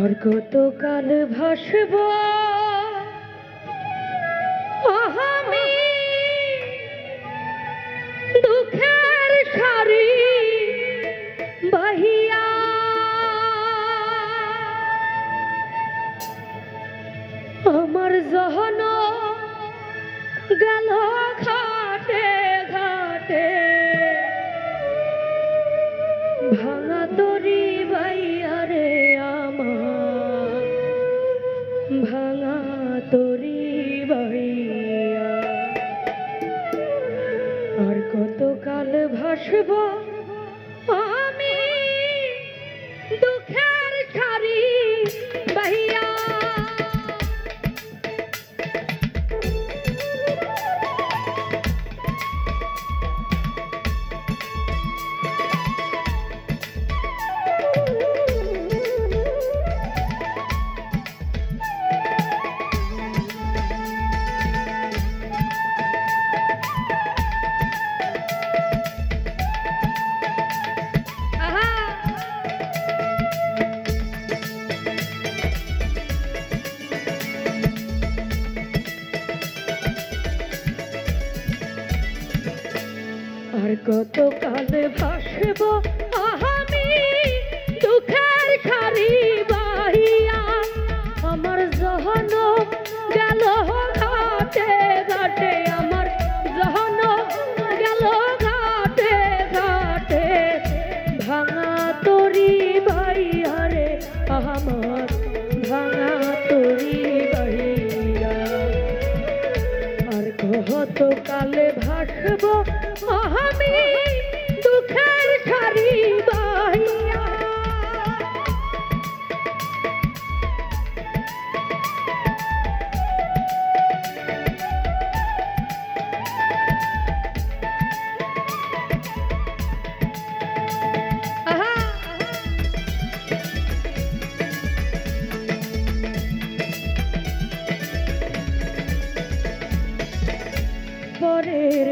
আর কতকাল ভাসব? আমি দুঃখের সারি বাহিয়া। আমার জহন গেল ঘাটে আর কত ভাসব আমি দুঃখের সারি বাহিয়া। আমার জহন গেল ঘাটে ঘাটে, আমার জহন গেল ঘাটে ঘাটে। ভাঙা তরি বাইয়া রে আমার ভাঙা তরি বাইয়া আর কত কালে ভাসব আমি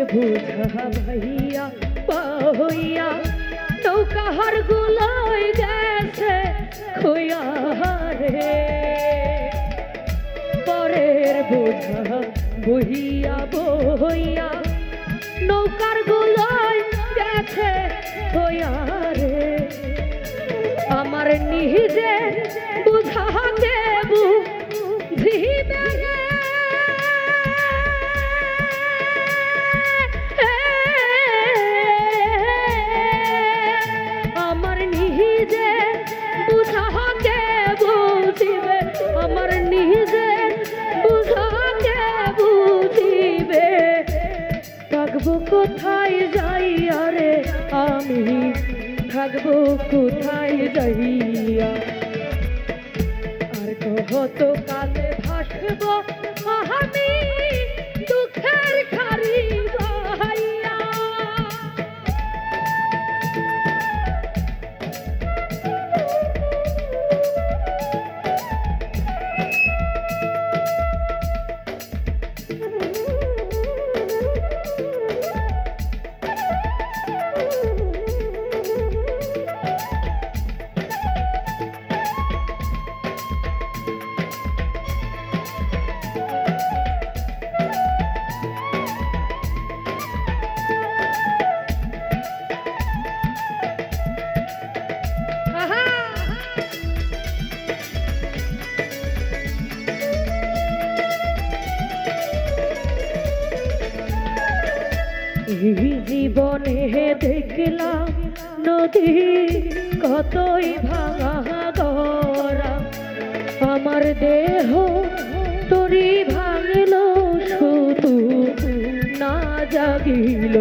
বোঝা ভাইয়া গুলোয় গেছে পরের বোঝা বহিয়া বহিয়া নৌকার গুলোয় গেছে খুইয়া রে আমার নিজে বুঝা কোথায় যাই? আরে আমি থাকব কোথায় যাইয়া? আর কত কালে ভাসব আমি জীবনে দেখলাম নদী কতই ভাঙা গড়া আমার দেহ তরি ভাঙল, শুধু না জাগিল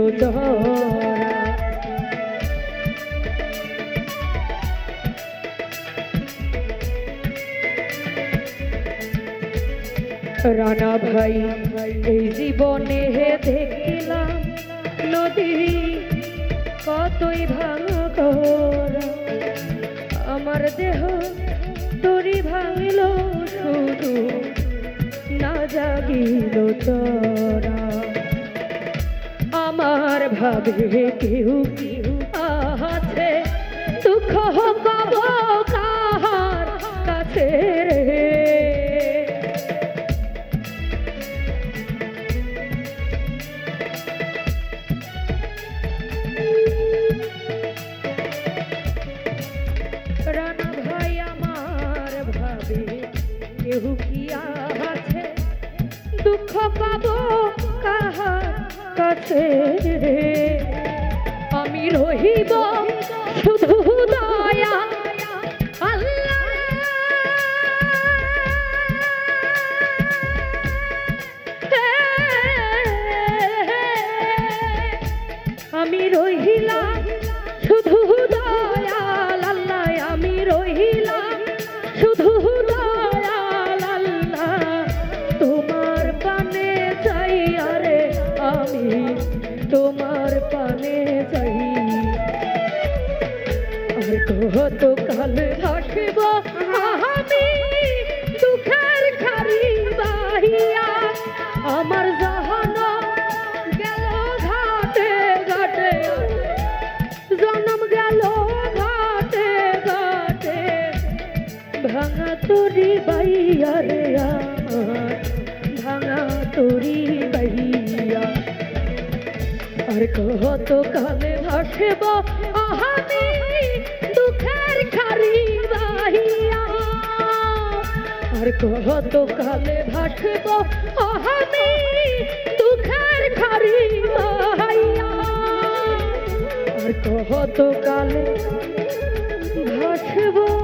রানা ভাই, এই জীবনে হে দেখলাম নদী কতই ভাঙা আমার দেহ তরি ভাঙল, শুধু না জাগিল তোরা আমার ভাবে কেউ কেউ ভাবে কেহু কি আছে? দুঃখ পাবো কাহার কাছে? রে আমি রহিব কাল তো কাল আসবা আর কত কালে ভাসেব আহামি দুঃখের খারি বাহিয়া। আর কত কালে ভাসেব আহামি দুঃখের খারি বাহিয়া। আর কত কালে ভাসেব?